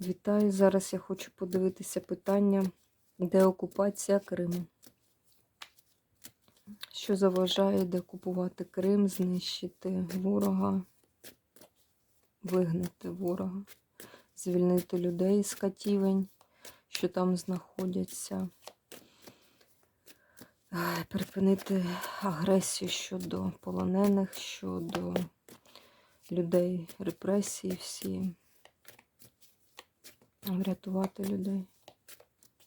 Вітаю. Зараз я хочу подивитися питання, де окупація Криму. Що заважає деокупувати Крим, знищити ворога, вигнати ворога, звільнити людей з катівень, що там знаходяться, припинити агресію щодо полонених, щодо людей, репресії всі врятувати людей,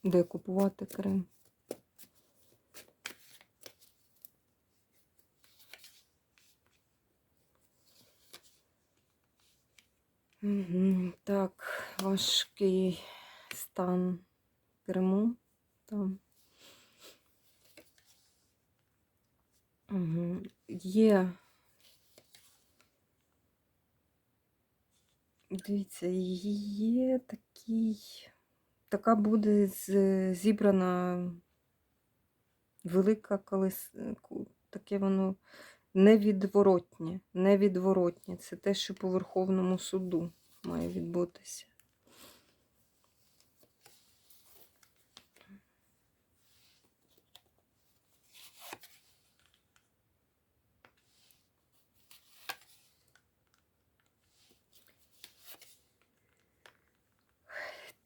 де купувати Крим. Так, важкий стан Криму там. Угу. Є. Дивіться, є такий, така буде зібрана велика колес, таке воно невідворотнє, невідворотнє. Це те, що по Верховному суду має відбутися.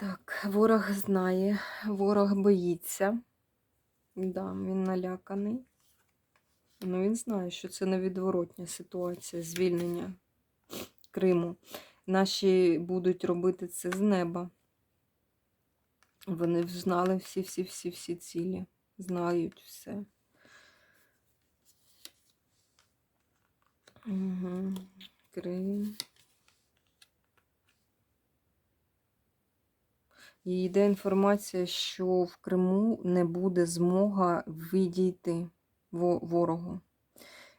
Так, ворог знає, ворог боїться. Да, він наляканий. Ну, він знає, що це невідворотня ситуація звільнення Криму. Наші будуть робити це з неба. Вони знали всі-всі-всі-всі цілі. Знають все. Угу. Крим. І йде інформація, що в Криму не буде змога відійти во- ворогу.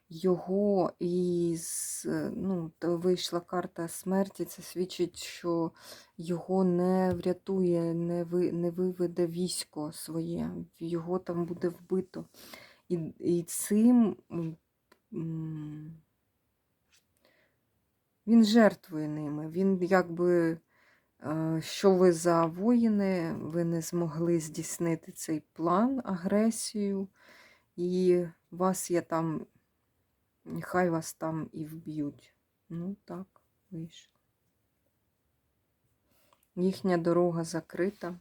Його із, ну, вийшла карта смерті, це свідчить, що його не врятує, не, ви, не виведе військо своє, його там буде вбито. І, і цим він жертвує ними. Він якби е, що ви за воїни, ви не змогли здійснити цей план, агресію, і вас я там, нехай вас там і вб'ють. Ну так, вийшло. Їхня дорога закрита.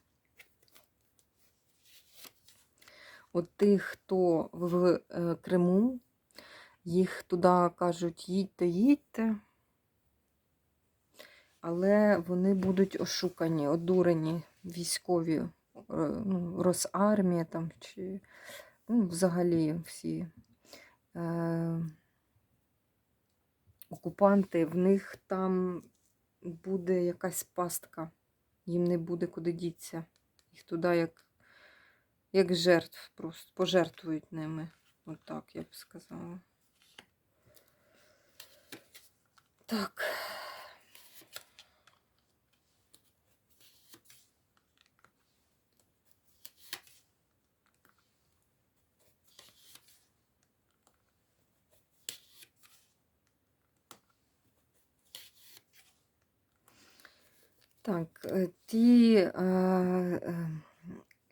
От тих, хто в е, Криму, їх туди кажуть, їдьте, їдьте але вони будуть ошукані, одурені військові, е, ну, Росармія там, чи ну, взагалі всі е, окупанти, в них там буде якась пастка, їм не буде куди діться. Їх туди як, як жертв просто пожертвують ними. Отак, я б сказала. Так. Так, е, ті, е, е,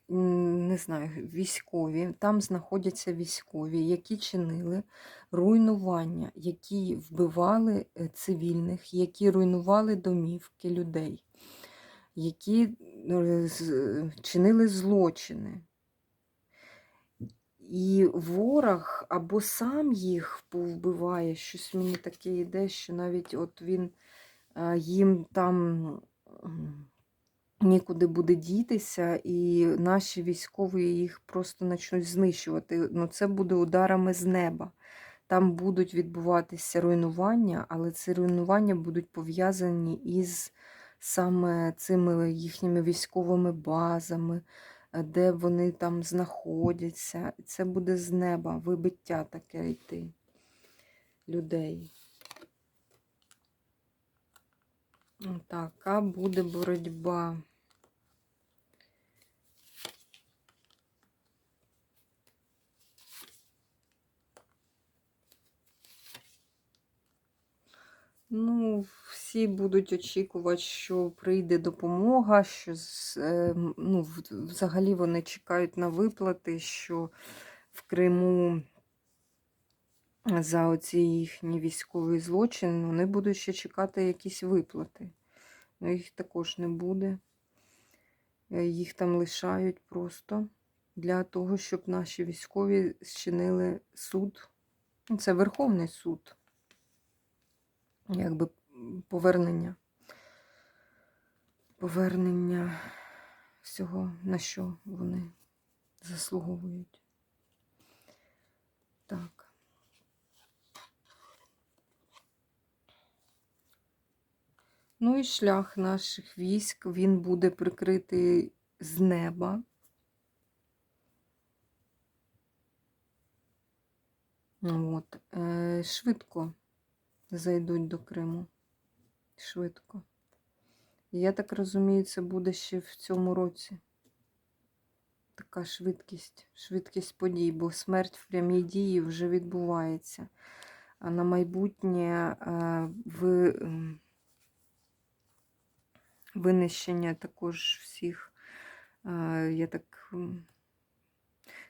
не знаю, військові, там знаходяться військові, які чинили руйнування, які вбивали цивільних, які руйнували домівки людей, які чинили злочини. І ворог або сам їх повбиває, щось мені таке йде, що навіть от він їм там нікуди буде дітися, і наші військові їх просто почнуть знищувати. Ну, це буде ударами з неба. Там будуть відбуватися руйнування, але ці руйнування будуть пов'язані із саме цими їхніми військовими базами, е, де вони там знаходяться. Це буде з неба, вибиття таке йти людей. Така буде боротьба. Ну, всі будуть очікувати, що прийде допомога, що е, ну, взагалі вони чекають на виплати, що в Криму за оці їхні військові злочини вони будуть ще чекати якісь виплати. Ну, їх також не буде. Е, Їх там лишають просто для того, щоб наші військові зчинили суд. Ну, Це Верховний суд. Якби повернення. Повернення всього, на що вони заслуговують. Так. Ну і шлях наших військ, він буде прикритий з неба. От. Е, швидко зайдуть до Криму. Швидко. Я так розумію, це буде ще в цьому році. Така швидкість, швидкість подій, бо смерть в прямій дії вже відбувається. А на майбутнє е, м, винищення також всіх. Я так.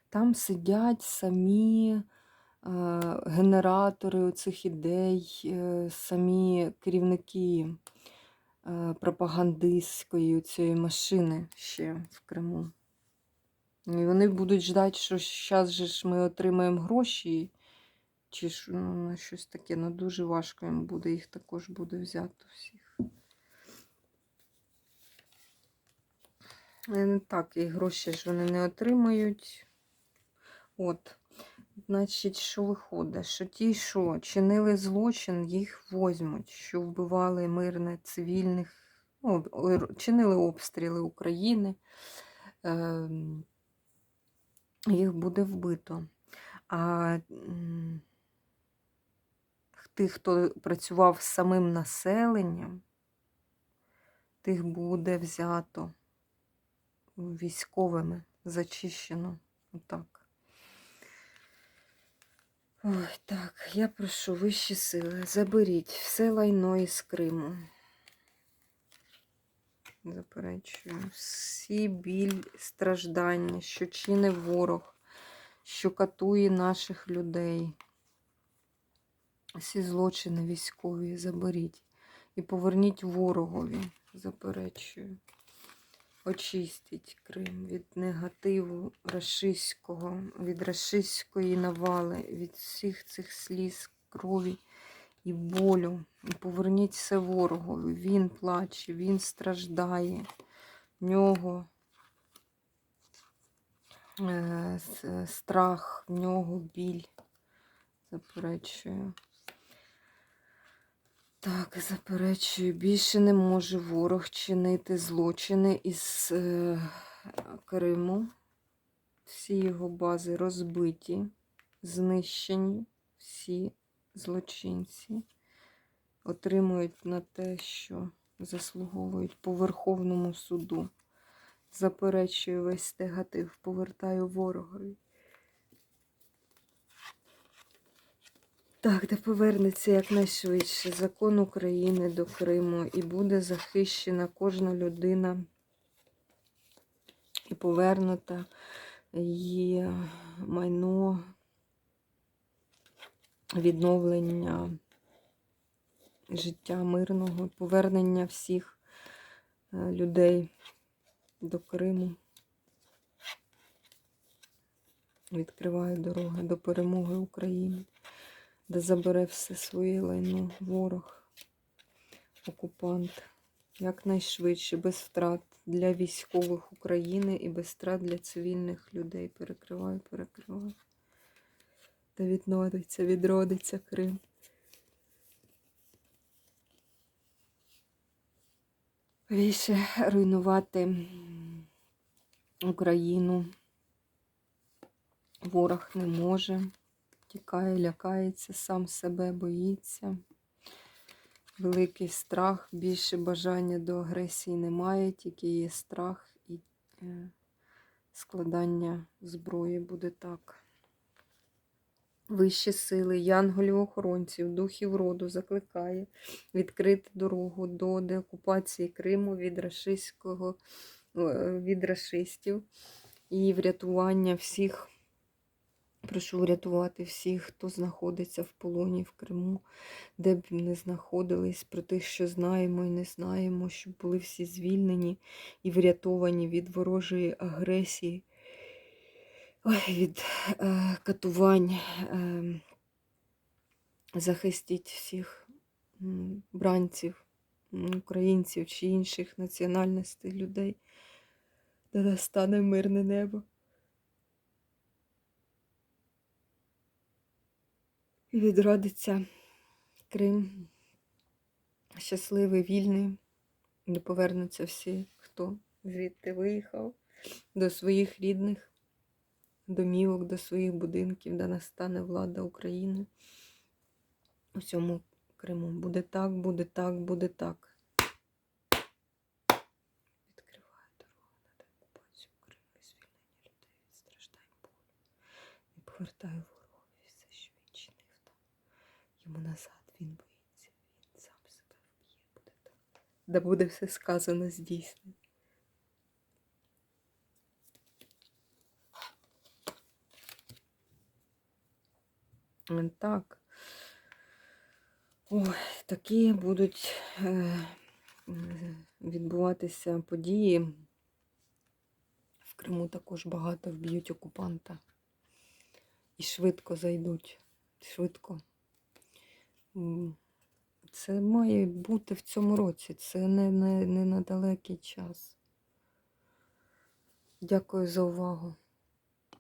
Там сидять самі генератори оцих ідей, е, самі керівники е, пропагандистської цієї машини ще в Криму. І вони будуть ждати, що зараз же ж ми отримаємо гроші, чи ну, щось таке. Ну дуже важко їм буде, їх також буде взято всіх. Так, і гроші ж вони не отримають. От. Значить, що виходить? Що ті, що чинили злочин, їх возьмуть, що вбивали мирне цивільних, ну, чинили обстріли України. Ем, їх буде вбито. А тих, хто працював з самим населенням, тих буде взято військовими, зачищено. Отак. Ой, так, я прошу вищі сили, заберіть все лайно із Криму. Заперечую. Всі біль, страждання, що чинить ворог, що катує наших людей. Всі злочини військові заберіть. І поверніть ворогові, заперечую. Очистіть Крим від негативу рашистського, від рашистської навали, від всіх цих сліз, крові і болю. І поверніть все. Він плаче, він страждає. В нього е, страх, в нього біль. Заперечую. Так, заперечую, більше не може ворог чинити злочини із е, Криму. Всі його бази розбиті, знищені, всі злочинці отримують на те, що заслуговують по Верховному суду. Заперечую весь негатив, повертаю ворогові. Так, де повернеться якнайшвидше закон України до Криму і буде захищена кожна людина і повернута її майно, відновлення життя мирного, повернення всіх е, людей до Криму. Відкриваю дороги до перемоги України де забере все своє лайно ворог, окупант, якнайшвидше, без втрат для військових України і без втрат для цивільних людей. Перекриваю, перекриваю. Та віднодиться, відродиться Крим. Більше руйнувати Україну ворог не може тікає, лякається, сам себе боїться. Великий страх, більше бажання до агресії немає, тільки є страх і е, складання зброї буде так. вищі сили, янголів-охоронців, духів роду закликає відкрити дорогу до деокупації Криму від рашистського, е, від рашистів і врятування всіх. Прошу врятувати всіх, хто знаходиться в полоні в Криму, де б не знаходились, про тих, що знаємо і не знаємо, щоб були всі звільнені і врятовані від ворожої агресії, від е, катувань. Е, захистіть всіх бранців, українців чи інших національностей людей, де настане мирне небо. Відродиться Крим щасливий, вільний, де повернуться всі, хто звідти виїхав, до своїх рідних домівок, до своїх будинків, де настане влада України. У цьому Криму буде так, буде так, буде так. Відкриває дорогу на деокупацію Криму і звільнення людей від страждань болю. І повертає ворогові все, що він чинив там. Йому назад він боїться, він сам себе вб'є, буде так. Да буде все сказано здійснено. Так. Ой, такі будуть е, відбуватися події. В Криму також багато вб'ють окупанта. І швидко зайдуть. Швидко. Це має бути в цьому році. Це не, не, не на далекий час. Дякую за увагу.